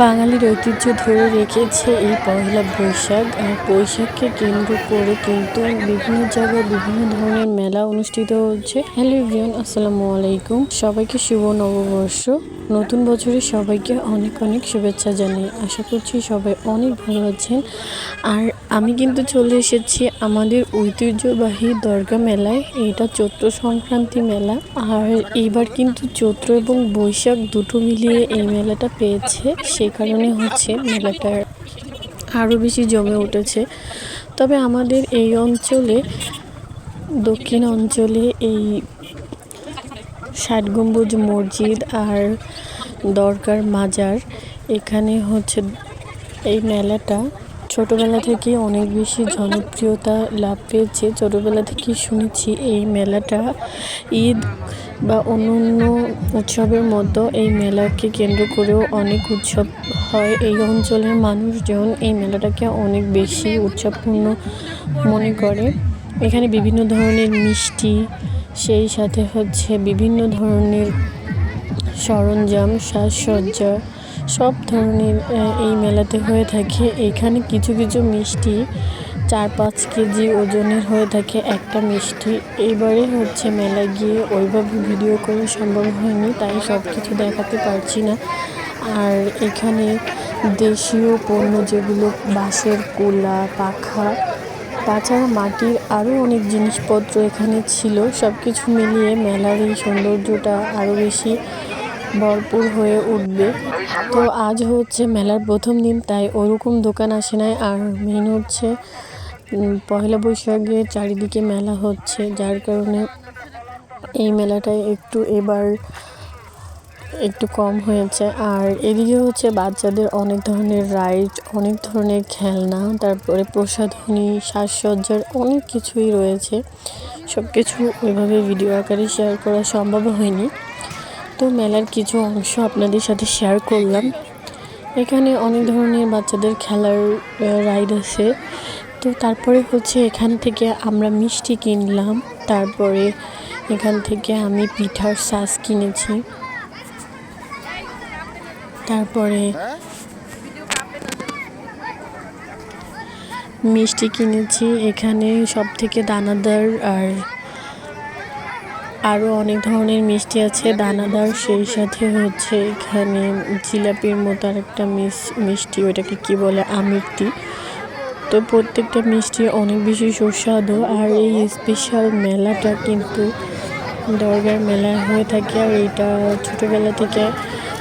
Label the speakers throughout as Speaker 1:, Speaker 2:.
Speaker 1: বাঙালির ঐতিহ্য ধরে রেখেছে এই পয়লা বৈশাখ। আর বৈশাখকে কেন্দ্র করে কিন্তু বিভিন্ন জায়গায় বিভিন্ন ধরনের মেলা অনুষ্ঠিত হচ্ছে। হ্যালো রিয়ন আসসালামু আলাইকুম। সবাইকে শুভ নববর্ষ। নতুন বছরে সবাইকে অনেক অনেক শুভেচ্ছা জানাই আশা করছি সবাই অনেক ভালো আছেন। আর আমি কিন্তু চলে এসেছি আমাদের ঐতিহ্যবাহী দর্গা মেলায়। এটা চৈত্র সংক্রান্তি মেলা। আর এইবার কিন্তু চৈত্র এবং বৈশাখ দুটো মিলিয়ে এই মেলাটা পেয়েছে। সে কারণে হচ্ছে মেলাটা আরও বেশি জমে উঠেছে। তবে আমাদের এই অঞ্চলে, দক্ষিণ অঞ্চলে এই ষাটগম্বুজ মসজিদ আর দরকার মাজার, এখানে হচ্ছে এই মেলাটা ছোটবেলা থেকে অনেক বেশি জনপ্রিয়তা লাভ পেয়েছে। ছোটবেলা থেকে শুনেছি এই মেলাটা ঈদ বা অন্য অন্য উৎসবের মতো এই মেলাকে কেন্দ্র করেও অনেক উৎসব হয়। এই অঞ্চলের মানুষজন এই মেলাটাকে অনেক বেশি উৎসবপূর্ণ মনে করে। এখানে বিভিন্ন ধরনের মিষ্টি, সেই সাথে হচ্ছে বিভিন্ন ধরনের সরঞ্জাম, সাজসজ্জা সব ধরনের এই মেলাতে হয়ে থাকে। এখানে কিছু কিছু মিষ্টি, চার পাঁচ কেজি ওজনের হয়ে থাকে একটা মিষ্টি। এবারে হচ্ছে মেলা গিয়ে ওইভাবে ভিডিও করা সম্ভব হয়নি, তাই সব কিছু দেখাতে পারছি না। আর এখানে দেশীয় পণ্য যেগুলো, বাঁশের কুলা, পাখা, তাছাড়া মাটির আরও অনেক জিনিসপত্র এখানে ছিল। সব কিছু মিলিয়ে মেলার এই সৌন্দর্যটা আরও বেশি ভরপুর হয়ে উঠবে। তো আজ হচ্ছে মেলার প্রথম দিন, তাই ওরকম দোকান আসে নাই। আর মেন হচ্ছে পয়লা বৈশাখে চারিদিকে মেলা হচ্ছে। যার কারণে এই মেলাটায় একটু এবার একটু কম হয়েছে। আর এদিকে হচ্ছে বাচ্চাদের অনেক ধরনের রাইড, অনেক ধরনের খেলনা, তারপরে প্রসাধনী, সাজসজ্জার অনেক কিছুই রয়েছে। সব কিছু ওইভাবে ভিডিও আকারে শেয়ার করা সম্ভব হয়নি। তো মেলার কিছু অংশ আপনাদের সাথে শেয়ার করলাম। এখানে অনেক ধরনের বাচ্চাদের খেলার রাইড আছে। তো তারপরে হচ্ছে এখান থেকে আমরা মিষ্টি কিনলাম। তারপরে এখান থেকে আমি পিঠার সাজ কিনেছি। তারপরে মিষ্টি কিনেছি। এখানে সব থেকে দানাদার আর আরও অনেক ধরনের মিষ্টি আছে। দানাদার সেই সাথে হচ্ছে এখানে জিলাপির মতো আর একটা মিস, মিষ্টি ওটাকে কি বলে? আমিরটি। তো প্রত্যেকটা মিষ্টি অনেক বেশি সুস্বাদু আর এই স্পেশাল মেলাটা কিন্তু দরগার মেলা হয়ে থাকে আর এটা ছোটোবেলা থেকে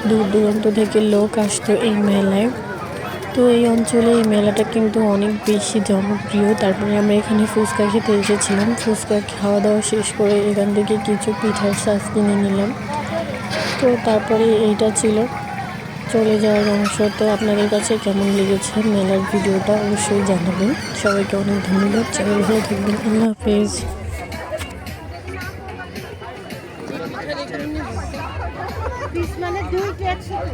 Speaker 1: দূর দূরান্ত থেকে লোক আসতো এই মেলায়। তো এই অঞ্চলে এই মেলাটা কিন্তু অনেক বেশি জনপ্রিয়। তারপরে আমরা এখানে ফুচকা খেতে এসেছিলাম। ফুচকা খাওয়া দাওয়া শেষ করে এখান থেকে কিছু পিঠার শ্বাস কিনে নিলাম। তো তারপরে এইটা ছিল। চলে যাওয়ার অংশ। তো আপনাদের কাছে কেমন লেগেছে মেলার ভিডিওটা অবশ্যই জানাবেন। সবাইকে অনেক ধন্যবাদ। সবাই ভালো থাকবেন। আল্লাহ হাফেজ।
Speaker 2: পিস মানে দুইটা একসাথে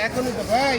Speaker 3: এখন তো ভাই